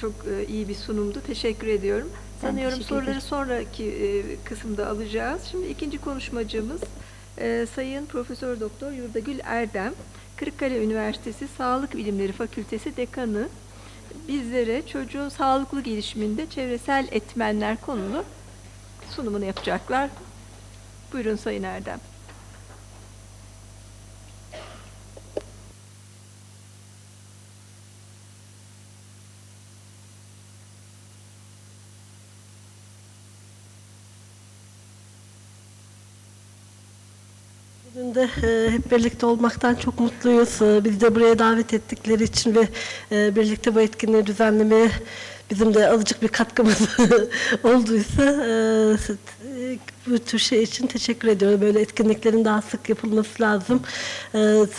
çok e, iyi bir sunumdu. Teşekkür ediyorum. Ben Sanıyorum teşekkür soruları sonraki e, kısımda alacağız. Şimdi ikinci konuşmacımız e, Sayın Profesör Doktor Yurdagül Erdem, Kırıkkale Üniversitesi Sağlık Bilimleri Fakültesi Dekanı bizlere çocuğun sağlıklı gelişiminde çevresel etmenler konulu sunumunu yapacaklar. Buyurun Sayın Erdem. Bugün de e, hep birlikte olmaktan çok mutluyuz. E, Bizi de buraya davet ettikleri için ve e, birlikte bu etkinliği düzenlemeye bizim de azıcık bir katkımız olduysa e, bu tür şey için teşekkür ediyorum. Böyle etkinliklerin daha sık yapılması lazım.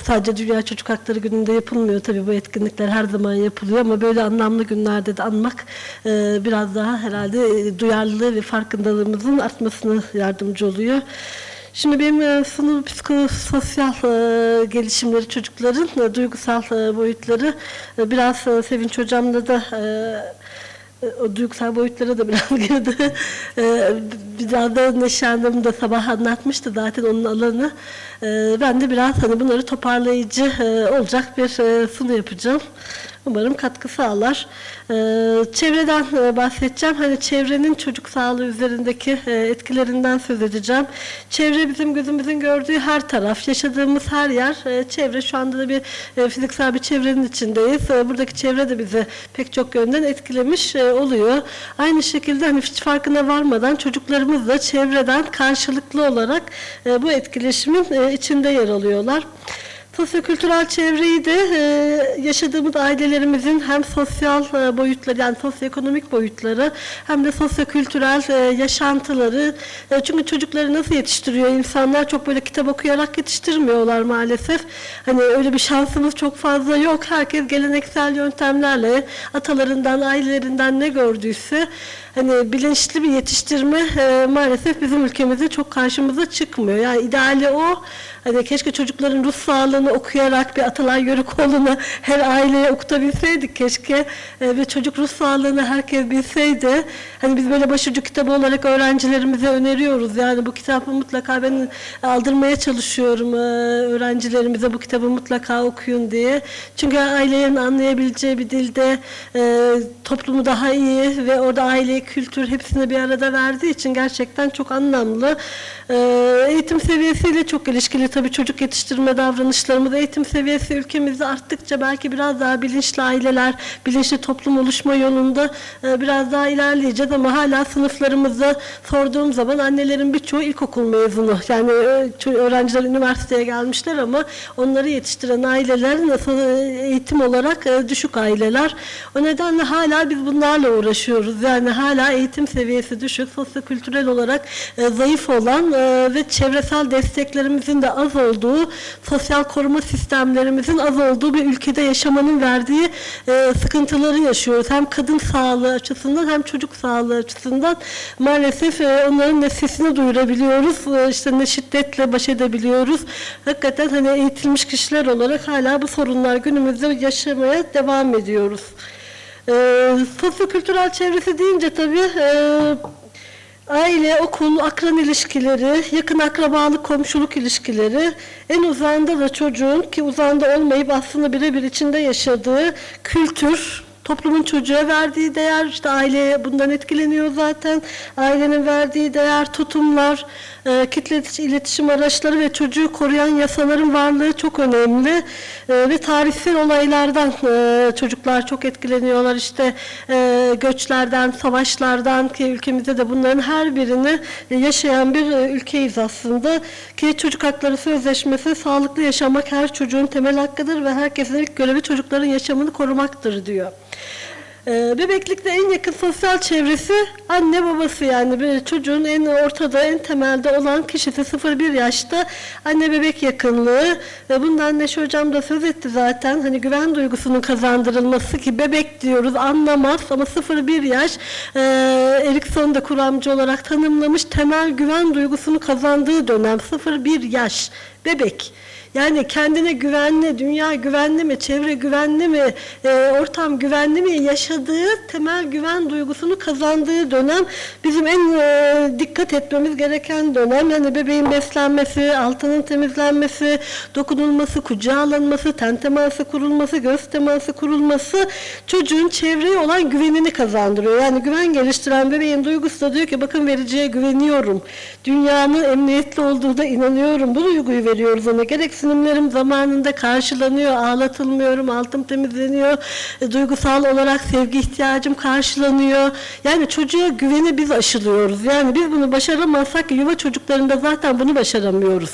Sadece Dünya Çocuk Hakları Günü'nde yapılmıyor tabii bu etkinlikler her zaman yapılıyor ama böyle anlamlı günlerde de anmak biraz daha herhalde duyarlılığı ve farkındalığımızın artmasına yardımcı oluyor. Şimdi benim e, sunum psikososyal e, gelişimleri çocukların e, duygusal e, boyutları e, biraz e, Sevinç hocamla da o duygusal boyutlara da biraz girdi. E, biraz da Neşe Hanım da sabah anlatmıştı zaten onun alanı. Ben de biraz hani bunları toparlayıcı olacak bir sunu yapacağım. Umarım katkı sağlar. Ee, çevreden e, bahsedeceğim. Hani çevrenin çocuk sağlığı üzerindeki e, etkilerinden söz edeceğim. Çevre bizim gözümüzün gördüğü her taraf, yaşadığımız her yer. e, çevre şu anda da bir fiziksel bir çevrenin içindeyiz. Buradaki çevre de bizi pek çok yönden etkilemiş oluyor. Aynı şekilde hani hiç farkına varmadan çocuklarımız da çevreden karşılıklı olarak bu etkileşimin içinde yer alıyorlar. Sosyokültürel çevreyi de e, yaşadığımız ailelerimizin hem sosyal e, boyutları yani sosyoekonomik boyutları hem de sosyokültürel e, yaşantıları e, çünkü çocukları nasıl yetiştiriyor insanlar çok böyle kitap okuyarak yetiştirmiyorlar maalesef. Hani öyle bir şansımız çok fazla yok. Herkes geleneksel yöntemlerle atalarından, ailelerinden ne gördüyse hani bilinçli bir yetiştirme e, maalesef bizim ülkemizde çok karşımıza çıkmıyor. Yani ideali o. Hani keşke çocukların ruh sağlığını okuyarak bir Atalay Yörükoğlu'nu her aileye okutabilseydik keşke e, ve çocuk ruh sağlığını herkes bilseydi. Hani biz böyle başucu kitabı olarak öğrencilerimize öneriyoruz. Yani bu kitabı mutlaka ben aldırmaya çalışıyorum e, öğrencilerimize bu kitabı mutlaka okuyun diye. Çünkü ailelerin anlayabileceği bir dilde e, toplumu daha iyi ve orada aileyi, kültür hepsini bir arada verdiği için gerçekten çok anlamlı. E, eğitim seviyesiyle çok ilişkili tabii çocuk yetiştirme davranışlarımız. Eğitim seviyesi ülkemizde arttıkça belki biraz daha bilinçli aileler, bilinçli toplum oluşma yolunda e, biraz daha ilerleyeceğiz ama hala sınıflarımızda sorduğum zaman annelerin birçoğu ilkokul mezunu. Yani e, öğrenciler üniversiteye gelmişler ama onları yetiştiren aileler nasıl e, eğitim olarak düşük aileler. O nedenle hala biz bunlarla uğraşıyoruz. Yani hala eğitim seviyesi düşük, sosyokültürel olarak e, zayıf olan e, ve çevresel desteklerimizin de az olduğu, sosyal koruma sistemlerimizin az olduğu bir ülkede yaşamanın verdiği e, sıkıntıları yaşıyoruz. Hem kadın sağlığı açısından hem çocuk sağlığı açısından maalesef e, onların nefesini duyurabiliyoruz. E, işte ne şiddetle baş edebiliyoruz. Hakikaten hani eğitilmiş kişiler olarak hala bu sorunlar günümüzde yaşamaya devam ediyoruz. E, sosyokültürel çevresi deyince tabii e, Aile, okul, akran ilişkileri, yakın akrabalık, komşuluk ilişkileri, en uzağında da çocuğun ki uzağında olmayıp aslında birebir içinde yaşadığı kültür, toplumun çocuğa verdiği değer, işte aile bundan etkileniyor zaten, ailenin verdiği değer, tutumlar, e, kitle iletişim araçları ve çocuğu koruyan yasaların varlığı çok önemli. E, ve tarihsel olaylardan e, çocuklar çok etkileniyorlar. İşte e, göçlerden, savaşlardan ki ülkemizde de bunların her birini yaşayan bir e, ülkeyiz aslında. Ki çocuk hakları sözleşmesi sağlıklı yaşamak her çocuğun temel hakkıdır ve herkesin ilk görevi çocukların yaşamını korumaktır diyor. Ee, Bebeklikte en yakın sosyal çevresi anne babası yani. Bir çocuğun en ortada en temelde olan kişisi 0-1 yaşta anne bebek yakınlığı. Ve bundan Neşe hocam da söz etti zaten. Hani güven duygusunun kazandırılması ki bebek diyoruz anlamaz ama 0-1 yaş e, Erikson da kuramcı olarak tanımlamış temel güven duygusunu kazandığı dönem 0-1 yaş bebek Yani kendine güvenli, dünya güvenli mi, çevre güvenli mi, e, ortam güvenli mi yaşadığı temel güven duygusunu kazandığı dönem bizim en e, dikkat etmemiz gereken dönem. Yani bebeğin beslenmesi, altının temizlenmesi, dokunulması, kucağa alınması, ten teması kurulması, göz teması kurulması çocuğun çevreye olan güvenini kazandırıyor. Yani güven geliştiren bebeğin duygusu da diyor ki bakın vericiye güveniyorum. Dünyanın emniyetli olduğuna inanıyorum. Bu duyguyu veriyoruz ona. Gereksinimlerim zamanında karşılanıyor, ağlatılmıyorum, altım temizleniyor, e, duygusal olarak sevgi ihtiyacım karşılanıyor. Yani çocuğa güveni biz aşılıyoruz. Yani biz bunu başaramazsak yuva çocuklarında zaten bunu başaramıyoruz.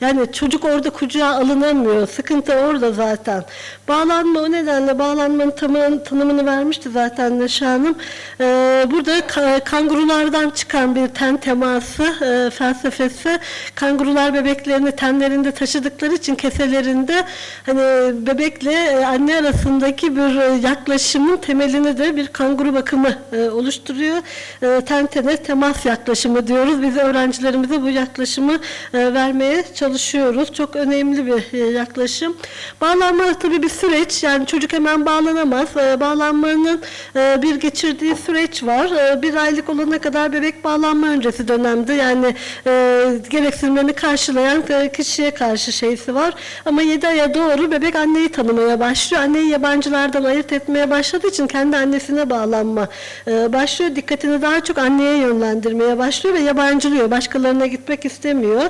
Yani çocuk orada kucağa alınamıyor. Sıkıntı orada zaten. Bağlanma o nedenle bağlanmanın tanımını, tanımını vermişti zaten Neşe Hanım. Ee, burada ka- kangurulardan çıkan bir ten teması e, felsefesi. Kangurular bebeklerini tenlerinde taşıdıkları için keselerinde hani bebekle e, anne arasındaki bir e, yaklaşımın temelini de bir kanguru bakımı e, oluşturuyor. E, ten tene temas yaklaşımı diyoruz. Biz öğrencilerimize bu yaklaşımı e, vermeye çalışıyoruz. Çok önemli bir e, yaklaşım. Bağlanma tabii bir süreç. Yani çocuk hemen bağlanamaz. E, bağlanmanın e, bir geçirdiği süreç var. E, bir aylık olana kadar bebek bağlanma öncesi dönemde yani e, gereksinimlerini karşılayan e, kişiye karşı şeysi var. Ama 7 aya doğru bebek anneyi tanımaya başlıyor. Anneyi yabancılardan ayırt etmeye başladığı için kendi annesine bağlanma e, başlıyor. Dikkatini daha çok anneye yönlendirmeye başlıyor ve yabancılıyor. Başkalarına gitmek istemiyor.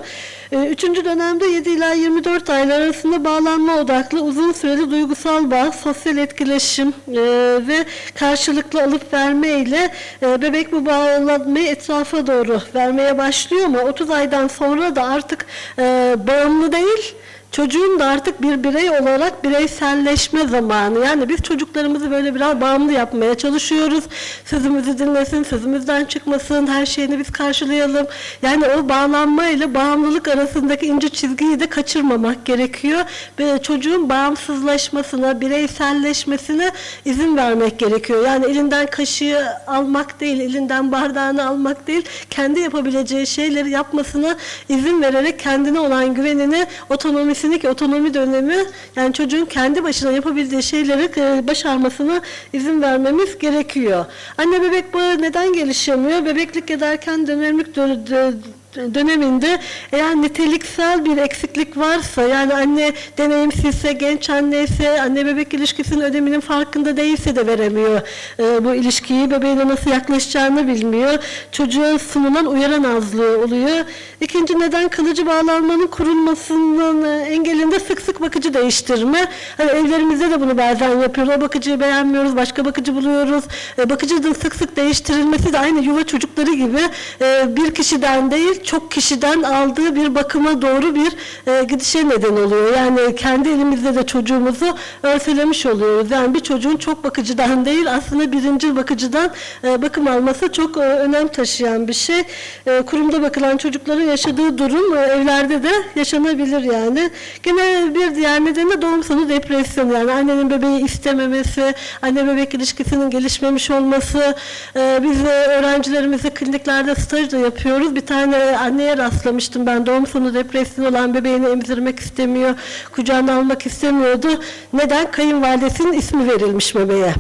E, Üçüncü dönemde 7 ila 24 aylar arasında bağlanma odaklı uzun süreli duygusal bağ, sosyal etkileşim e, ve karşılıklı alıp verme ile e, bebek bu bağlanmayı etrafa doğru vermeye başlıyor ama 30 aydan sonra da artık e, bağımlı değil Çocuğun da artık bir birey olarak bireyselleşme zamanı. Yani biz çocuklarımızı böyle biraz bağımlı yapmaya çalışıyoruz. Sözümüzü dinlesin, sözümüzden çıkmasın, her şeyini biz karşılayalım. Yani o bağlanma ile bağımlılık arasındaki ince çizgiyi de kaçırmamak gerekiyor. Ve çocuğun bağımsızlaşmasına, bireyselleşmesine izin vermek gerekiyor. Yani elinden kaşığı almak değil, elinden bardağını almak değil, kendi yapabileceği şeyleri yapmasına izin vererek kendine olan güvenini, otonomisini ki otonomi dönemi yani çocuğun kendi başına yapabildiği şeyleri e, başarmasına izin vermemiz gerekiyor. Anne bebek bağı neden gelişemiyor? Bebeklik ederken dönemlik dö- dö- döneminde eğer niteliksel bir eksiklik varsa yani anne deneyimsizse, genç anne ise, anne bebek ilişkisinin öneminin farkında değilse de veremiyor e, bu ilişkiyi. Bebeğine nasıl yaklaşacağını bilmiyor. Çocuğa sunulan uyaran azlığı oluyor. İkinci neden kalıcı bağlanmanın kurulmasının e, engelinde sık sık bakıcı değiştirme. Hani evlerimizde de bunu bazen yapıyoruz. O bakıcıyı beğenmiyoruz, başka bakıcı buluyoruz. E, bakıcının sık sık değiştirilmesi de aynı yuva çocukları gibi e, bir kişiden değil çok kişiden aldığı bir bakıma doğru bir e, gidişe neden oluyor. Yani kendi elimizde de çocuğumuzu örselemiş oluyoruz. Yani bir çocuğun çok bakıcıdan değil aslında birinci bakıcıdan e, bakım alması çok e, önem taşıyan bir şey. E, kurumda bakılan çocukların yaşadığı durum e, evlerde de yaşanabilir yani. Gene bir diğer nedeni de doğum sonu depresyon yani annenin bebeği istememesi, anne bebek ilişkisinin gelişmemiş olması. E, biz de öğrencilerimize kliniklerde staj da yapıyoruz. Bir tane anneye rastlamıştım ben doğum sonu depresyon olan bebeğini emzirmek istemiyor, kucağına almak istemiyordu. Neden? Kayınvalidesinin ismi verilmiş bebeğe.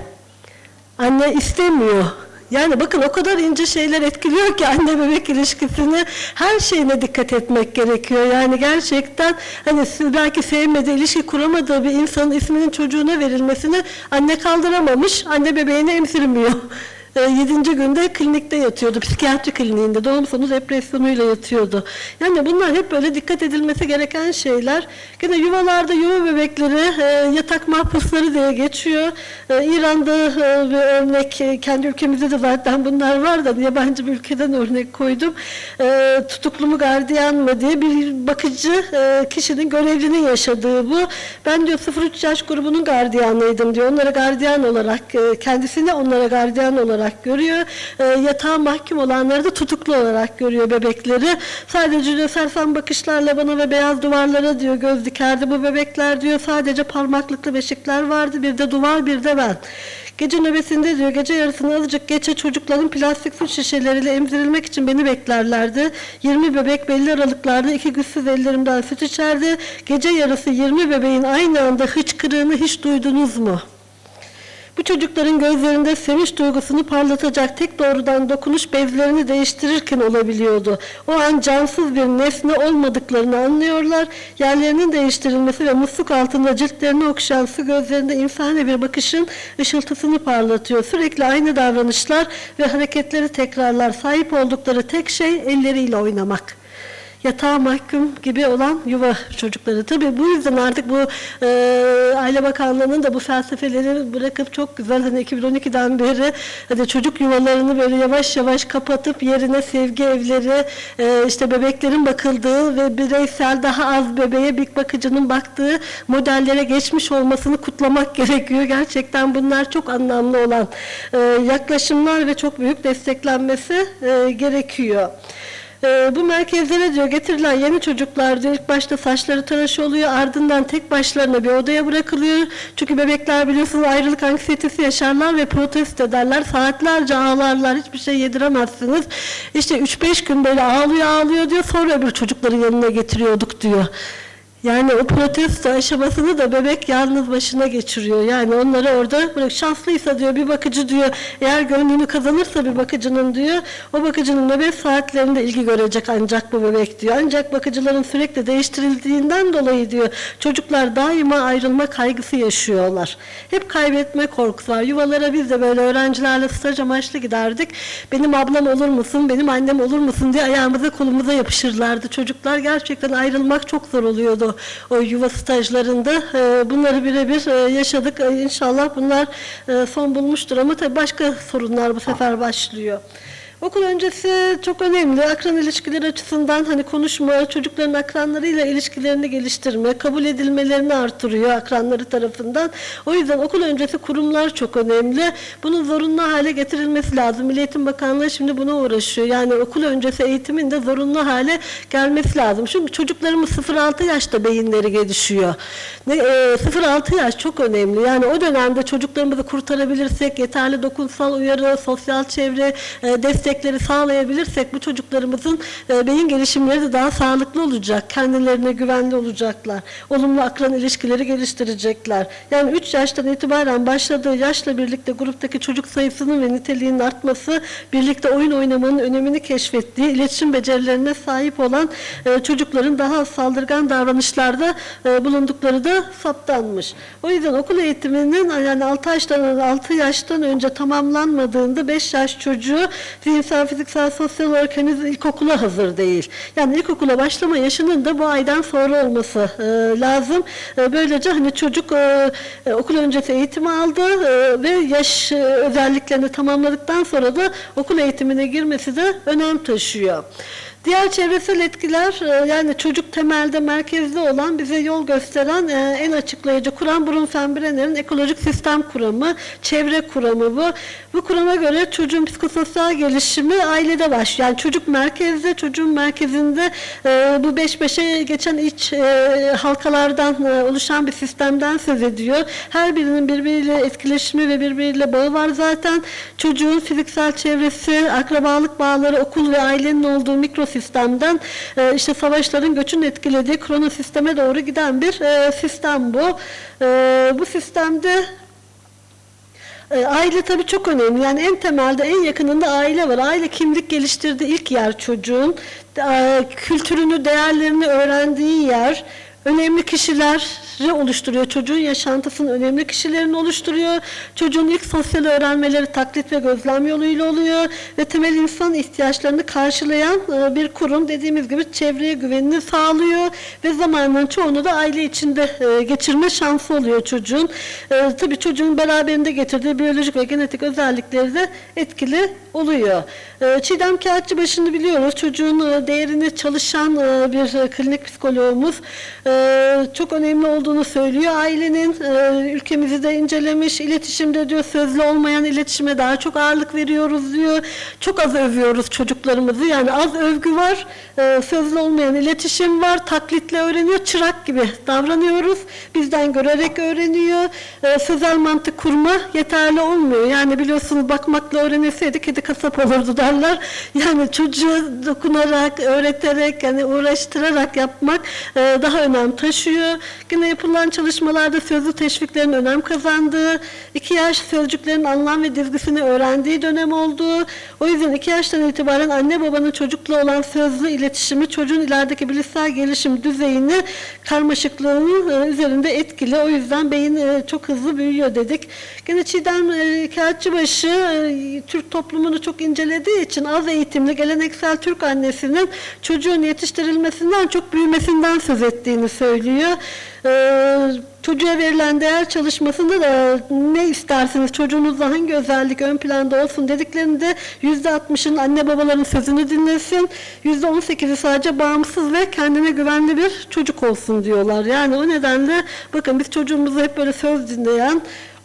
Anne istemiyor. Yani bakın o kadar ince şeyler etkiliyor ki anne bebek ilişkisini her şeyine dikkat etmek gerekiyor. Yani gerçekten hani siz belki sevmediği, ilişki kuramadığı bir insanın isminin çocuğuna verilmesini anne kaldıramamış, anne bebeğini emzirmiyor. E, Yedinci günde klinikte yatıyordu, psikiyatri kliniğinde, doğum sonu depresyonuyla yatıyordu. Yani bunlar hep böyle dikkat edilmesi gereken şeyler. Gene yuvalarda yuva bebekleri e, yatak mahpusları diye geçiyor. E, İran'da e, bir örnek, kendi ülkemizde de zaten bunlar var da yabancı bir ülkeden örnek koydum. E, tutuklu mu gardiyan mı diye bir bakıcı kişinin görevlinin yaşadığı bu. Ben diyor 0-3 yaş grubunun gardiyanıydım diyor. Onlara gardiyan olarak, kendisini onlara gardiyan olarak görüyor. E, yatağa mahkum olanları da tutuklu olarak görüyor bebekleri. Sadece sersem bakışlarla bana ve beyaz duvarlara diyor göz dikerdi. Bu bebekler diyor sadece parmaklıklı beşikler vardı. Bir de duvar bir de ben. Gece nöbetinde diyor gece yarısını azıcık geçe çocukların plastik su şişeleriyle emzirilmek için beni beklerlerdi. 20 bebek belli aralıklarda iki güçsüz ellerimden süt içerdi. Gece yarısı 20 bebeğin aynı anda hıçkırığını hiç duydunuz mu? Bu çocukların gözlerinde sevinç duygusunu parlatacak tek doğrudan dokunuş bezlerini değiştirirken olabiliyordu. O an cansız bir nesne olmadıklarını anlıyorlar. Yerlerinin değiştirilmesi ve musluk altında ciltlerini okşayan su gözlerinde insani bir bakışın ışıltısını parlatıyor. Sürekli aynı davranışlar ve hareketleri tekrarlar. Sahip oldukları tek şey elleriyle oynamak yatağa mahkum gibi olan yuva çocukları. Tabii bu yüzden artık bu e, Aile Bakanlığı'nın da bu felsefeleri bırakıp çok güzel hani 2012'den beri hani çocuk yuvalarını böyle yavaş yavaş kapatıp yerine sevgi evleri, e, işte bebeklerin bakıldığı ve bireysel daha az bebeğe bir bakıcının baktığı modellere geçmiş olmasını kutlamak gerekiyor. Gerçekten bunlar çok anlamlı olan e, yaklaşımlar ve çok büyük desteklenmesi e, gerekiyor. Ee, bu merkezlere diyor getirilen yeni çocuklar diyor ilk başta saçları tıraş oluyor ardından tek başlarına bir odaya bırakılıyor. Çünkü bebekler biliyorsunuz ayrılık anksiyetesi yaşarlar ve protesto ederler. Saatlerce ağlarlar hiçbir şey yediremezsiniz. İşte 3-5 gün böyle ağlıyor ağlıyor diyor sonra öbür çocukların yanına getiriyorduk diyor. Yani o protesto aşamasını da bebek yalnız başına geçiriyor. Yani onları orada bırak şanslıysa diyor bir bakıcı diyor eğer gönlünü kazanırsa bir bakıcının diyor o bakıcının nöbet saatlerinde ilgi görecek ancak bu bebek diyor. Ancak bakıcıların sürekli değiştirildiğinden dolayı diyor çocuklar daima ayrılma kaygısı yaşıyorlar. Hep kaybetme korkusu var. Yuvalara biz de böyle öğrencilerle staj amaçlı giderdik. Benim ablam olur musun, benim annem olur musun diye ayağımıza kolumuza yapışırlardı. Çocuklar gerçekten ayrılmak çok zor oluyordu o yuva stajlarında. Ee, Bunları birebir e, yaşadık. Ee, İnşallah bunlar e, son bulmuştur ama tabii başka sorunlar bu sefer başlıyor. Okul öncesi çok önemli. Akran ilişkileri açısından hani konuşma, çocukların akranlarıyla ilişkilerini geliştirme, kabul edilmelerini artırıyor akranları tarafından. O yüzden okul öncesi kurumlar çok önemli. Bunun zorunlu hale getirilmesi lazım. Milli Eğitim Bakanlığı şimdi buna uğraşıyor. Yani okul öncesi eğitimin de zorunlu hale gelmesi lazım. Çünkü çocuklarımız 0-6 yaşta beyinleri gelişiyor. Ne, e, 0-6 yaş çok önemli. Yani o dönemde çocuklarımızı kurtarabilirsek, yeterli dokunsal uyarı, sosyal çevre e, destekleri sağlayabilirsek bu çocuklarımızın e, beyin gelişimleri de daha sağlıklı olacak. Kendilerine güvenli olacaklar. Olumlu akran ilişkileri geliştirecekler. Yani 3 yaştan itibaren başladığı yaşla birlikte gruptaki çocuk sayısının ve niteliğinin artması, birlikte oyun oynamanın önemini keşfettiği, iletişim becerilerine sahip olan e, çocukların daha saldırgan davranışlarda e, bulundukları da saptanmış. O yüzden okul eğitiminin yani 6 yaştan 6 yaştan önce tamamlanmadığında 5 yaş çocuğu zihinsel, fiziksel, sosyal olarak henüz ilkokula hazır değil. Yani ilkokula başlama yaşının da bu aydan sonra olması e, lazım. E, böylece hani çocuk e, e, okul öncesi eğitimi aldı e, ve yaş e, özelliklerini tamamladıktan sonra da okul eğitimine girmesi de önem taşıyor. Diğer çevresel etkiler e, yani çocuk temelde merkezde olan bize yol gösteren e, en açıklayıcı kuram Brunfen Brenner'in ekolojik sistem kuramı, çevre kuramı bu. Bu kurama göre çocuğun psikososyal gelişimi ailede başlıyor. Yani çocuk merkezde, çocuğun merkezinde e, bu beş beşe geçen iç halkalardan oluşan bir sistemden söz ediyor. Her birinin birbiriyle etkileşimi ve birbiriyle bağı var zaten. Çocuğun fiziksel çevresi, akrabalık bağları, okul ve ailenin olduğu mikrosistemden e, işte savaşların göçün etkilediği kronosisteme doğru giden bir e, sistem bu. E, bu sistemde e, Aile tabii çok önemli. Yani en temelde en yakınında aile var. Aile kimlik geliştirdiği ilk yer çocuğun. E, Kültürünü, değerlerini öğrendiği yer. Önemli kişileri oluşturuyor. Çocuğun yaşantısının önemli kişilerini oluşturuyor. Çocuğun ilk sosyal öğrenmeleri taklit ve gözlem yoluyla oluyor. Ve temel insan ihtiyaçlarını karşılayan e, bir kurum dediğimiz gibi çevreye güvenini sağlıyor. Ve zamanın çoğunu da aile içinde e, geçirme şansı oluyor çocuğun. E, tabii çocuğun beraberinde getirdiği biyolojik ve genetik özellikleri de etkili oluyor. E, Çiğdem Kağıtçıbaşı'nı biliyoruz. Çocuğun e, değerini çalışan e, bir e, klinik psikoloğumuz. E, çok önemli olduğunu söylüyor. Ailenin ülkemizi de incelemiş, iletişimde diyor sözlü olmayan iletişime daha çok ağırlık veriyoruz diyor. Çok az övüyoruz çocuklarımızı. Yani az övgü var, sözlü olmayan iletişim var, taklitle öğreniyor, çırak gibi davranıyoruz. Bizden görerek öğreniyor. Sözel mantık kurma yeterli olmuyor. Yani biliyorsunuz bakmakla öğrenilseydi kedi kasap olurdu derler. Yani çocuğu dokunarak, öğreterek, yani uğraştırarak yapmak e, daha önem taşıyor. Yine yapılan çalışmalarda sözlü teşviklerin önem kazandığı, iki yaş sözcüklerin anlam ve dizgisini öğrendiği dönem olduğu, o yüzden iki yaştan itibaren anne babanın çocukla olan sözlü iletişimi çocuğun ilerideki bilişsel gelişim düzeyini, karmaşıklığını e, üzerinde etkili. O yüzden beyin e, çok hızlı büyüyor dedik. Gene Çiğdem e, Kağıtçıbaşı e, Türk toplumunu çok incelediği için az eğitimli geleneksel Türk annesinin çocuğun yetiştirilmesinden çok büyümesinden söz ettiğini söylüyor. E, çocuğa verilen değer çalışmasında da ne istersiniz çocuğunuzda hangi özellik ön planda olsun dediklerinde yüzde altmışın anne babaların sözünü dinlesin, yüzde on sekizi sadece bağımsız ve kendine güvenli bir çocuk olsun diyorlar. Yani o nedenle bakın biz çocuğumuzu hep böyle söz dinleyen,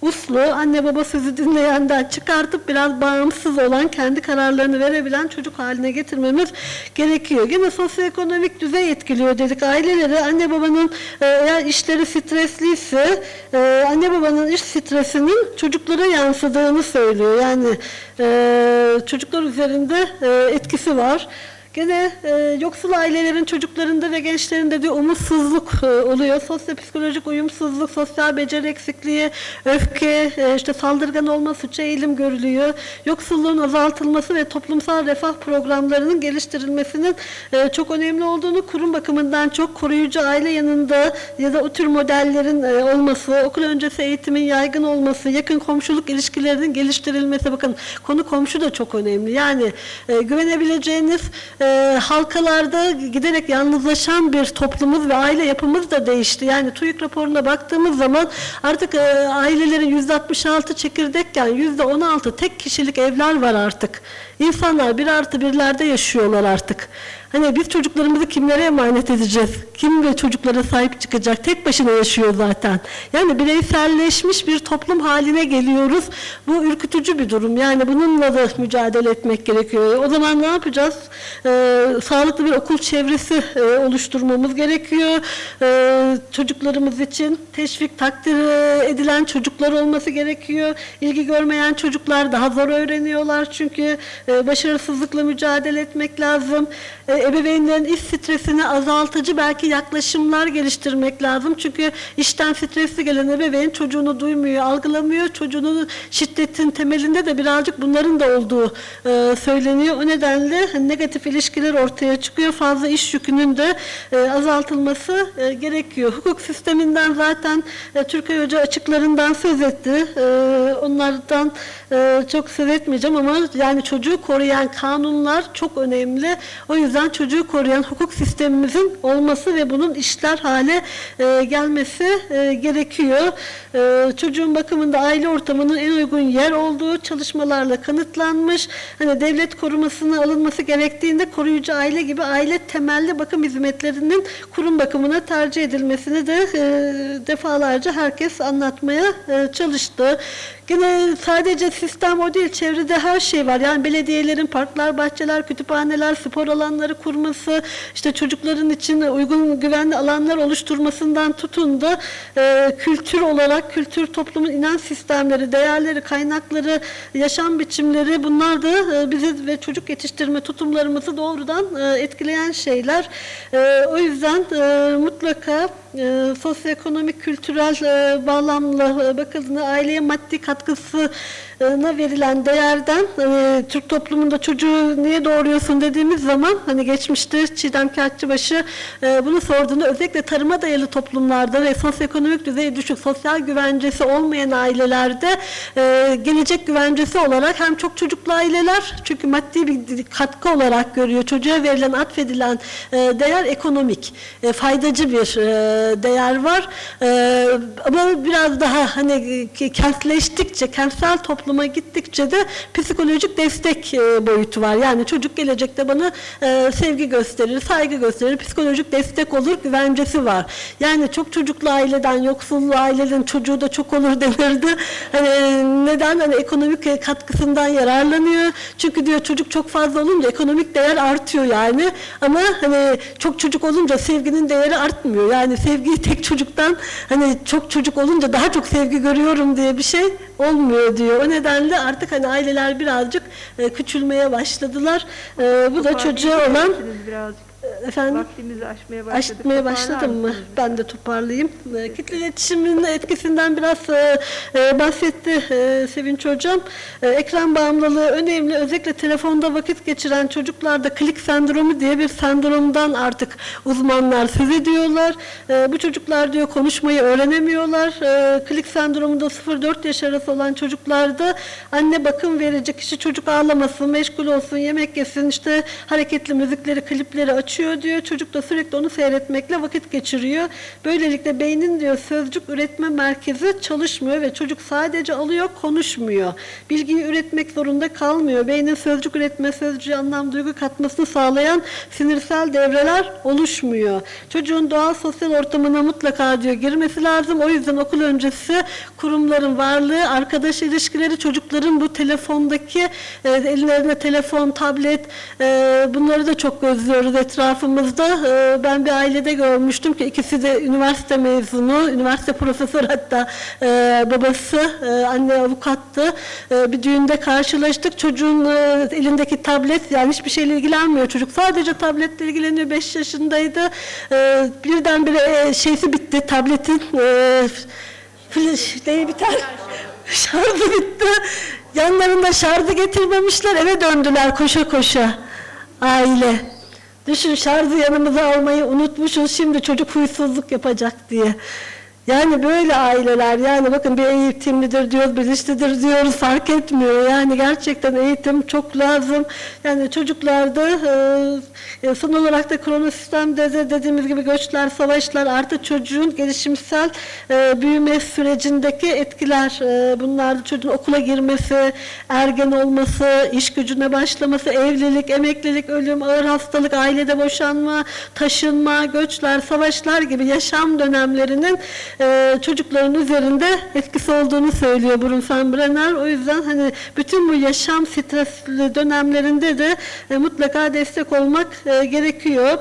uslu, anne baba sözü dinleyenden çıkartıp biraz bağımsız olan, kendi kararlarını verebilen çocuk haline getirmemiz gerekiyor. Yine sosyoekonomik düzey etkiliyor dedik. Aileleri, anne babanın e, eğer işleri stresliyse, e, anne babanın iş stresinin çocuklara yansıdığını söylüyor. Yani e, çocuklar üzerinde e, etkisi var. Gene e, yoksul ailelerin çocuklarında ve gençlerinde de umutsuzluk e, oluyor. Sosyopsikolojik uyumsuzluk, sosyal beceri eksikliği, öfke, e, işte saldırgan olma, suça eğilim görülüyor. Yoksulluğun azaltılması ve toplumsal refah programlarının geliştirilmesinin e, çok önemli olduğunu kurum bakımından çok koruyucu aile yanında ya da o tür modellerin e, olması, okul öncesi eğitimin yaygın olması, yakın komşuluk ilişkilerinin geliştirilmesi. Bakın konu komşu da çok önemli. Yani e, güvenebileceğiniz e, halkalarda giderek yalnızlaşan bir toplumumuz ve aile yapımız da değişti. Yani TÜİK raporuna baktığımız zaman artık e, ailelerin %66 çekirdekken %16 tek kişilik evler var artık. İnsanlar bir artı birlerde yaşıyorlar artık. Hani biz çocuklarımızı kimlere emanet edeceğiz? Kim ve çocuklara sahip çıkacak? Tek başına yaşıyor zaten. Yani bireyselleşmiş bir toplum haline geliyoruz. Bu ürkütücü bir durum. Yani bununla da mücadele etmek gerekiyor. O zaman ne yapacağız? Ee, sağlıklı bir okul çevresi e, oluşturmamız gerekiyor. Ee, çocuklarımız için teşvik, takdir e, edilen çocuklar olması gerekiyor. İlgi görmeyen çocuklar daha zor öğreniyorlar çünkü e, başarısızlıkla mücadele etmek lazım. E, ebeveynlerin iş stresini azaltıcı belki yaklaşımlar geliştirmek lazım. Çünkü işten stresli gelen ebeveyn çocuğunu duymuyor, algılamıyor. Çocuğunun şiddetin temelinde de birazcık bunların da olduğu e, söyleniyor. O nedenle negatif ilişkiler ortaya çıkıyor. Fazla iş yükünün de azaltılması gerekiyor. Hukuk sisteminden zaten Türkiye Hoca açıklarından söz etti. Onlardan çok söz etmeyeceğim ama yani çocuğu koruyan kanunlar çok önemli. O yüzden çocuğu koruyan hukuk sistemimizin olması ve bunun işler hale e, gelmesi e, gerekiyor. E, çocuğun bakımında aile ortamının en uygun yer olduğu çalışmalarla kanıtlanmış. Hani devlet korumasına alınması gerektiğinde koruyucu aile gibi aile temelli bakım hizmetlerinin kurum bakımına tercih edilmesini de e, defalarca herkes anlatmaya e, çalıştı. Yine sadece sistem o değil, çevrede her şey var. Yani belediyelerin parklar, bahçeler, kütüphaneler, spor alanları kurması, işte çocukların için uygun güvenli alanlar oluşturmasından tutun da e, kültür olarak kültür toplumun inanç sistemleri, değerleri, kaynakları, yaşam biçimleri bunlar da e, bizi ve çocuk yetiştirme tutumlarımızı doğrudan e, etkileyen şeyler. E, o yüzden e, mutlaka e, sosyoekonomik, kültürel e, bağlamla e, bakıldığında aileye maddi сладкав katkısına verilen değerden e, Türk toplumunda çocuğu niye doğuruyorsun dediğimiz zaman hani geçmişte Çiğdem Kağıtçıbaşı e, bunu sorduğunda özellikle tarıma dayalı toplumlarda ve sosyoekonomik düzeyi düşük, sosyal güvencesi olmayan ailelerde e, gelecek güvencesi olarak hem çok çocuklu aileler çünkü maddi bir katkı olarak görüyor. Çocuğa verilen, atfedilen e, değer ekonomik, e, faydacı bir e, değer var. E, ama biraz daha hani kentleştikçe, kentsel toplum topluma gittikçe de psikolojik destek e, boyutu var. Yani çocuk gelecekte bana e, sevgi gösterir, saygı gösterir, psikolojik destek olur, güvencesi var. Yani çok çocuklu aileden, yoksul ailelerin çocuğu da çok olur denirdi. Hani neden? Hani ekonomik katkısından yararlanıyor. Çünkü diyor çocuk çok fazla olunca ekonomik değer artıyor yani. Ama hani çok çocuk olunca sevginin değeri artmıyor. Yani sevgiyi tek çocuktan hani çok çocuk olunca daha çok sevgi görüyorum diye bir şey olmuyor diyor. O nedenle artık hani aileler birazcık e, küçülmeye başladılar. E, bu da çocuğa olan. Efendim Vaktimizi aşmaya başladık. Toparlar başladım mı? mısınız? Ben de toparlayayım. E, Kitle iletişimin etkisinden biraz e, e, bahsetti e, Sevinç Hocam. E, ekran bağımlılığı önemli. Özellikle telefonda vakit geçiren çocuklarda klik sendromu diye bir sendromdan artık uzmanlar söz ediyorlar. E, bu çocuklar diyor konuşmayı öğrenemiyorlar. E, klik sendromunda 0-4 yaş arası olan çocuklarda anne bakım verecek kişi çocuk ağlamasın, meşgul olsun, yemek yesin, işte hareketli müzikleri, klipleri açıyor diyor. Çocuk da sürekli onu seyretmekle vakit geçiriyor. Böylelikle beynin diyor sözcük üretme merkezi çalışmıyor ve çocuk sadece alıyor, konuşmuyor. Bilgiyi üretmek zorunda kalmıyor. Beynin sözcük üretme, sözcüğe anlam, duygu katmasını sağlayan sinirsel devreler oluşmuyor. Çocuğun doğal sosyal ortamına mutlaka diyor girmesi lazım. O yüzden okul öncesi kurumların varlığı, arkadaş ilişkileri, çocukların bu telefondaki e, ellerine telefon, tablet e, bunları da çok gözlüyoruz etrafımızda. E, ben bir ailede görmüştüm ki ikisi de üniversite mezunu, üniversite profesör hatta e, babası e, anne avukattı. Bir düğünde karşılaştık. Çocuğun elindeki tablet yani hiçbir şeyle ilgilenmiyor çocuk. Sadece tabletle ilgileniyor. 5 yaşındaydı. E, birdenbire şeysi bitti tabletin. E, flash biter? Şarjı bitti. Yanlarında şarjı getirmemişler. Eve döndüler koşa koşa. Aile. Düşün şarjı yanımıza almayı unutmuşuz. Şimdi çocuk huysuzluk yapacak diye. Yani böyle aileler yani bakın bir eğitimlidir diyoruz, bilinçlidir diyoruz fark etmiyor. Yani gerçekten eğitim çok lazım. Yani çocuklarda e, e, son olarak da kronosistemde de dediğimiz gibi göçler, savaşlar artı çocuğun gelişimsel e, büyüme sürecindeki etkiler. E, bunlar çocuğun okula girmesi, ergen olması, iş gücüne başlaması, evlilik, emeklilik, ölüm, ağır hastalık, ailede boşanma, taşınma, göçler, savaşlar gibi yaşam dönemlerinin e, çocukların üzerinde etkisi olduğunu söylüyor Brunson Brenner. O yüzden hani bütün bu yaşam stresli dönemlerinde de e, mutlaka destek olmak e, gerekiyor.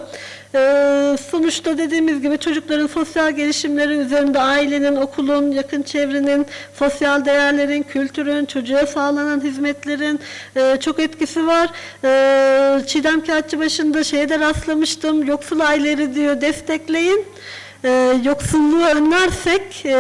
Ee, sonuçta dediğimiz gibi çocukların sosyal gelişimleri üzerinde ailenin, okulun, yakın çevrenin, sosyal değerlerin, kültürün, çocuğa sağlanan hizmetlerin e, çok etkisi var. Ee, Çiğdem Kağıtçı başında şeye de rastlamıştım. Yoksul aileleri diyor destekleyin. Ee, yoksulluğu önlersek e,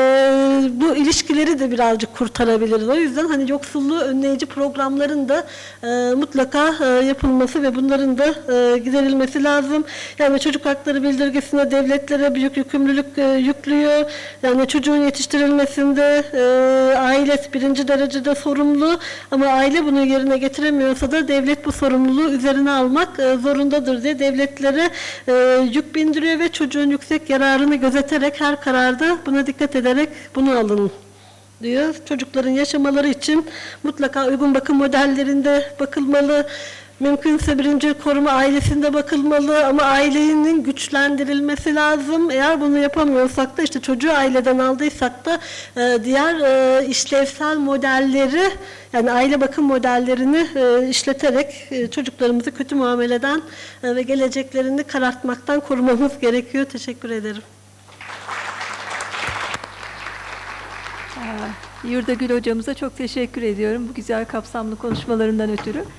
bu ilişkileri de birazcık kurtarabiliriz. O yüzden hani yoksulluğu önleyici programların da e, mutlaka e, yapılması ve bunların da e, giderilmesi lazım. Yani çocuk hakları bildirgesine devletlere büyük yükümlülük e, yüklüyor. Yani çocuğun yetiştirilmesinde e, aile birinci derecede sorumlu ama aile bunu yerine getiremiyorsa da devlet bu sorumluluğu üzerine almak e, zorundadır diye devletlere e, yük bindiriyor ve çocuğun yüksek yararını gözeterek her kararda buna dikkat ederek bunu alın diyor. Çocukların yaşamaları için mutlaka uygun bakım modellerinde bakılmalı. Mümkünse birinci koruma ailesinde bakılmalı ama ailenin güçlendirilmesi lazım. Eğer bunu yapamıyorsak da işte çocuğu aileden aldıysak da e, diğer e, işlevsel modelleri yani aile bakım modellerini e, işleterek e, çocuklarımızı kötü muameleden e, ve geleceklerini karartmaktan korumamız gerekiyor. Teşekkür ederim. Yurda Gül hocamıza çok teşekkür ediyorum bu güzel kapsamlı konuşmalarından ötürü.